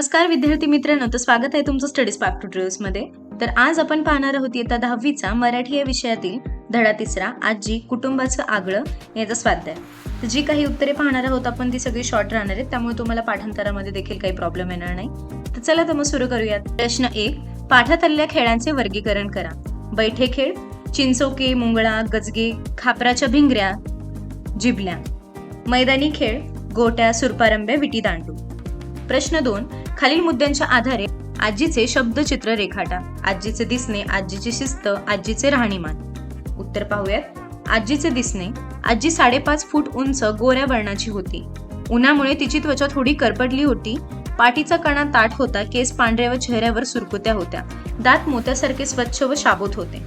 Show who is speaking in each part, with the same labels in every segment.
Speaker 1: नमस्कार विद्यार्थी मित्रांनो. तर स्वागत आहे तुमचं स्टडी स्पार्क ट्युटोरियल्समध्ये. तर आज आपण पाहणार आहोत येत्या दहावीचा मराठी या विषयातील धडा तिसरा आजी कुटुंबाचं आगळं याचा स्वाध्याय. तर जी काही उत्तरे पाहणार आहोत आपण ती सगळी शॉर्ट राहणार आहेत. त्यामुळे तुम्हाला पाठांतरामध्ये देखील काही प्रॉब्लेम येणार नाही. तर चला तर मग सुरू करूयात. प्रश्न एक पाठातल्या खेळांचे वर्गीकरण करा. बैठे खेळ चिंचोके मुंगळा गजगे खापराच्या भिंगऱ्या जिबल्या. मैदानी खेळ गोट्या सुरपारंब्या विटी दांडू. प्रश्न दोन खालील मुद्द्यांच्या आधारे आजीचे शब्दचित्र रेखाटा आजीचे दिसणे आजीची शिस्त आजीचे राहणीमान. उत्तर पाहूयात. आजीचे दिसणे आजी साडेपाच फूट उंच गोऱ्या वर्णाची होती. उन्हामुळे तिची त्वचा थोडी करपडली होती. पाठीचा कणा ताठ होता केस पांढऱ्या व चेहऱ्यावर सुरकुत्या होत्या. दात मोत्यासारखे स्वच्छ व शाबूत होते.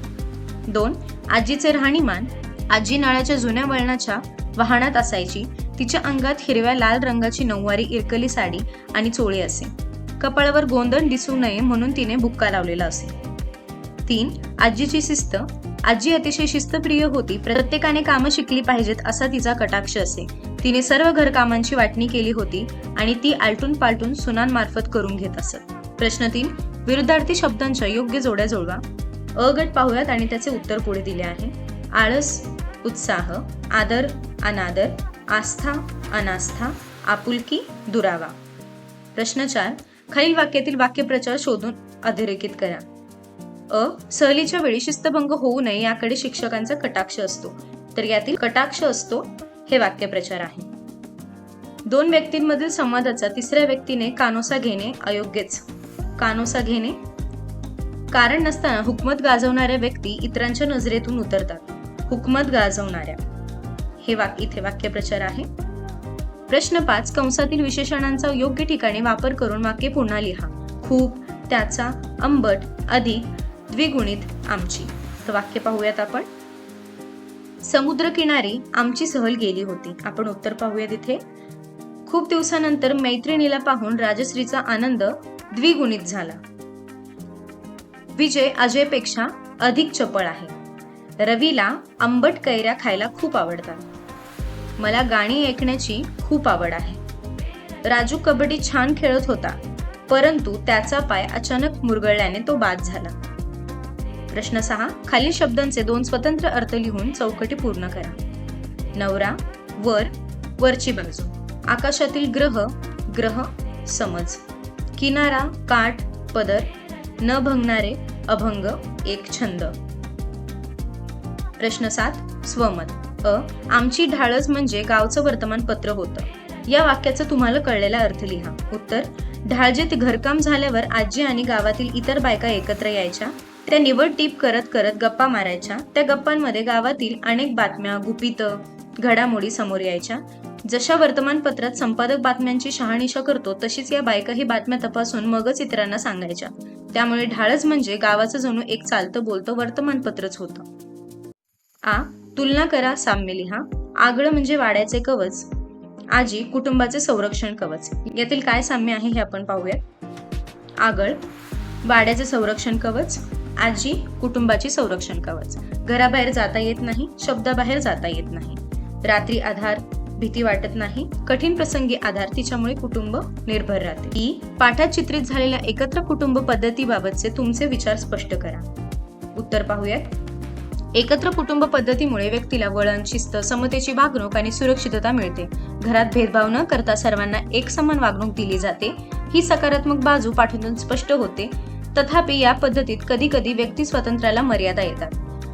Speaker 1: दोन आजीचे राहणीमान. आजी नाळाच्या जुन्या वळणाच्या वाहनात असायची. तिच्या अंगात हिरव्या लाल रंगाची नऊवारी इरकली साडी आणि चोळी असे. कपाळावर गोंधण दिसू नये म्हणून तिने बुक्का लावलेला असे. तीन आजीची शिस्त. आजी अतिशय शिस्तप्रिय होती. प्रत्येकाने कामं शिकली पाहिजेत असा तिचा कटाक्ष असे. तिने सर्व घरकामांची वाटणी केली होती आणि ती आलटून पालटून सुनांमार्फत करून घेत असत. प्रश्न तीन विरुद्धार्थी शब्दांच्या योग्य जोड्या जोडवा अ गट पाहूयात आणि त्याचे उत्तर पुढे दिले आहे. आळस उत्साह आदर अनादर आस्था अनास्था आपुलकी दुरावा. प्रश्न चार खालील वाक्यातील वाक्यप्रचार शोधून अधोरेखित करा. अ सहलीच्या वेळी शिस्तभंग होऊ नये याकडे शिक्षकांचा कटाक्ष असतो. तर यातील कटाक्ष असतो हे वाक्यप्रचार आहे. दोन व्यक्तींमधील संवादाचा तिसऱ्या व्यक्तीने कानोसा घेणे अयोग्यच. कानोसा घेणे? कारण नसताना हुकमत गाजवणाऱ्या व्यक्ती इतरांच्या नजरेतून उतरतात. हुकमत गाजवणाऱ्या. हे वाक इथे वाक्यप्रचार आहे. प्रश्न पाच कंसातील विशेषणांचा योग्य ठिकाणी वापर करून वाक्य पुन्हा लिहा. खूप त्याचा आंबट अधिक द्विगुणित आमची. तर वाक्य पाहूयात आपण. समुद्रकिनारी आमची सहल गेली होती. आपण उत्तर पाहूया तिथे खूप दिवसानंतर मैत्रिणीला पाहून राजश्रीचा आनंद द्विगुणित झाला. विजय अजयपेक्षा अधिक चपळ आहे. रवीला आंबट कैऱ्या खायला खूप आवडतात. मला गाणी ऐकण्याची खूप आवड आहे. राजू कबड्डी छान खेळत होता परंतु त्याचा पाय अचानक मुरगळल्याने तो बाद झाला. प्रश्न सहा खालील शब्दांचे दोन स्वतंत्र अर्थ लिहून चौकटी पूर्ण करा. नवरा वर वरची बाजू. आकाशातील ग्रह ग्रह समज. किनारा काठ पदर न भंगणारे अभंग एक छंद. प्रश्न सात स्वमत. अ आमची ढाळस म्हणजे गावचं वर्तमानपत्र होतं. या वाक्याचा तुम्हाला कळलेला अर्थ लिहा. उत्तर ढाळजेत घरकाम झाल्यावर आजी आणि गावातील इतर बायका एकत्र यायच्या त्या निवड टीप करत करत गप्पा मारायच्या त्या गप्पांमध्ये गावातील अनेक बातम्या गुपित घडामोडी समोर यायच्या. जशा वर्तमानपत्रात संपादक बातम्यांची शहानिशा करतो तशीच या बायका ही बातम्या तपासून मगच इतरांना सांगायच्या. त्यामुळे ढाळच म्हणजे गावाचं जणू एक चालतं बोलतं वर्तमानपत्रच होतं. आ तुलना करा साम्य लिहा आगळं म्हणजे वाड्याचे कवच. आजी कुटुंबाचे संरक्षण कवच. यातील काय साम्य आहे हे आपण पाहूयात आगळ वाड्याचे संरक्षण कवच. आजी कुटुंबाची संरक्षण कवच. घराबाहेर जाता येत नाही शब्दाबाहेर जाता येत नाही. रात्री आधार भीती वाटत नाही. कठीण प्रसंगी आधार तिच्यामुळे कुटुंब निर्भर राहते. ही पाठात चित्रित झालेल्या एकत्र कुटुंब पद्धतीबाबतचे तुमचे विचार स्पष्ट करा. उत्तर पाहूयात. एकत्र कुटुंब पद्धतीमुळे व्यक्तीला वळण शिस्त समतेची वागणूक आणि सुरक्षितता मिळते. घरात भेदभाव न करता सर्वांना एक समान वागणूक दिली जाते. ही सकारात्मक बाजू पाठवून स्पष्ट होते. तथापि या पद्धतीत कधी कधी व्यक्ती स्वातंत्र्याला मर्यादा येतात.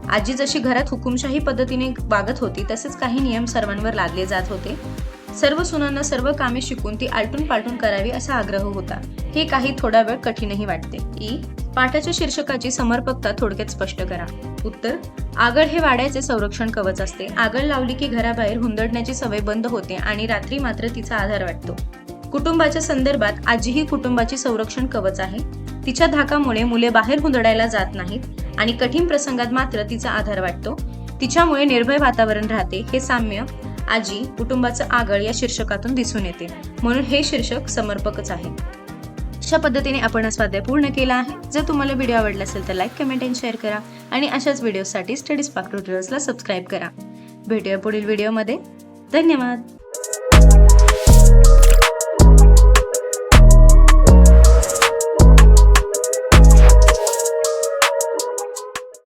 Speaker 1: आजी जशी घरात हुकुमशाही पद्धतीने वागत होती तसेच काही नियम सर्वांवर लादले जात होते. सर्व सुनांना सर्व कामे शिकून ती आलटून पालटून करावी असा आग्रह होता. हे काही थोडा वेळ कठीणही वाटते. ई. पाठाच्या शीर्षकाची समर्पकता थोडक्यात स्पष्ट करा. उत्तर. आगळ हे वाड्याचे संरक्षण कवच असते. आगळ लावली की घराबाहेर हुंदडण्याची सवय बंद होते आणि रात्री मात्र तिचा आधार वाटतो. कुटुंबाच्या संदर्भात आजीही कुटुंबाची संरक्षण कवच आहे. तिच्या धाकामुळे मुले बाहेर हुंदडायला जात नाहीत आणि कठीण प्रसंगात मात्र तिचा आधार वाटतो. तिच्यामुळे निर्भय वातावरण राहते. हे साम्य आजी कुटुंबाचं आगळ या शीर्षकातून दिसून येते. म्हणून हे शीर्षक समर्पकच आहे. अशा पद्धतीने आपण हा स्वाध्याय पूर्ण केला आहे. जर तुम्हाला व्हिडिओ आवडला असेल तर लाईक कमेंट आणि शेअर करा आणि अशाच व्हिडिओसाठी स्टडी स्पार्क ट्युटोरियल्सला सबस्क्राईब करा. भेटूया पुढील व्हिडिओमध्ये धन्यवाद!